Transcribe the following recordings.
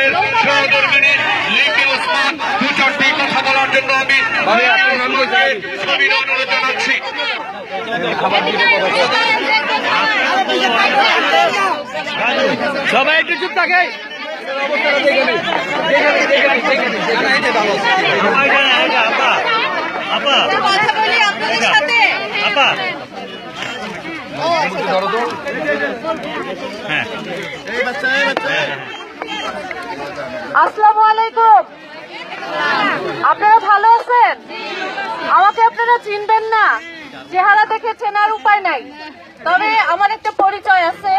উসমানের সহধর্মিনী লিপি উসমান দু চারটি কথা বলার জন্য আমি অনুরোধ জানাচ্ছি। সবাই একটু চুপ থাকে। হ্যাঁ। আসসালামু আলাইকুম। আপনারা ভালো আছেন? আমাকে আপনারা চিনবেন না। চেহারা দেখে চেনার উপায় নাই। তবে আমার একটা পরিচয় আছে।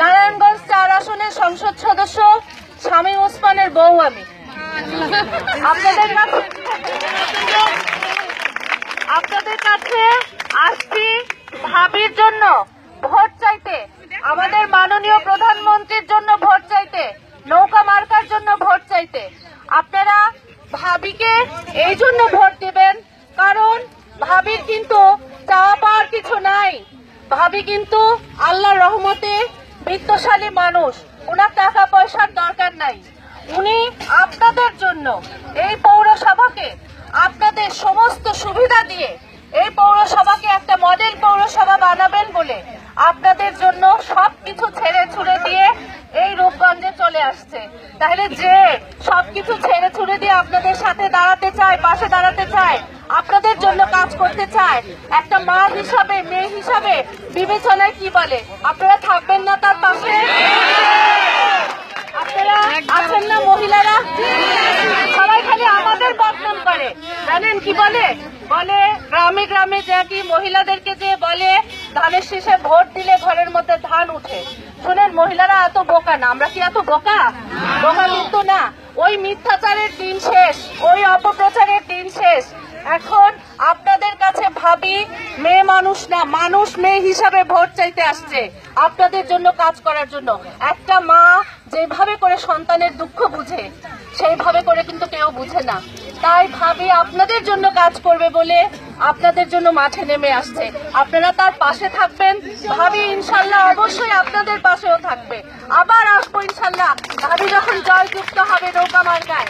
নারায়ণগঞ্জ চার আসনের সংসদ সদস্য শামীম ওসমানের বউ আমি। আপনাদের কাছে আপনাদের কাছে আসছি ভাবির জন্য। ভোট চাইতে। আমাদের মাননীয় প্রধানমন্ত্রীর জন্য ভোট চাইতে। নৌকা মার্কার জন্য ভোট চাইতে। আপনারা ভাবিকে এই জন্য ভোট দিবেন, কারণ ভাবির কিন্তু চাওয়া পাওয়ার কিছু নাই। ভাবি কিন্তু আল্লাহ রহমতে বৃত্তশালী মানুষ ওনার টাকা পয়সার দরকার নাই। উনি আপনাদের জন্য এই পৌরসভাকে আপনাদের সমস্ত সুবিধা দিয়ে এই পৌরসভাকে একটা মডেল পৌরসভা বানাবেন বলে আপনাদের জন্য সবকিছু ছেড়ে ছুড়ে দিয়ে এই রূপগঞ্জে আসছে তাহলে যে সবকিছু ছেড়ে ছুড়ে দিয়ে আপনাদের সাথে দাঁড়াতে চায়, পাশে দাঁড়াতে চায়, আপনাদের জন্য কাজ করতে চায়, একটা মা হিসাবে, মেয়ে হিসাবে বিবেচনায় কি বলে? আপনারা থাকবেন না তার পাশে? আপনারা আছেন না মহিলারা? সবাই খালি আমাদের বদনাম করে। জানেন কি বলে? বলে গ্রামে গ্রামে যা কি মহিলাদেরকে যে বলে, ধানের শীষে ভোট দিলে ঘরের মধ্যে ধান উঠে। শুনেন, মহিলারা এত বোকা না, আমরা কি এত বোকা? বোকা কিন্তু না। ওই মিথ্যাচারের দিন শেষ, ওই অপপ্রচারের দিন শেষ। এখন আপনাদের কাছে ভাবি, মেয়ে মানুষ না, মানুষ মেয়ে হিসাবে ভোট চাইতে আসছে, আপনাদের জন্য কাজ করার জন্য। একটা মা যেভাবে করে সন্তানের দুঃখ বুঝে, সেইভাবে করে কিন্তু কেউ বুঝে না। তাই ভাবি আপনাদের জন্য কাজ করবে বলে আপনাদের জন্য মাঠে নেমে আসছে। আপনারা তার পাশে থাকবেন। ভাবি ইনশাল্লাহ অবশ্যই আপনাদের পাশেও থাকবে। আবার আসব ইনশাল্লাহ। ভাবি যখন জয়যুক্ত হবে নৌকা মার্কায়।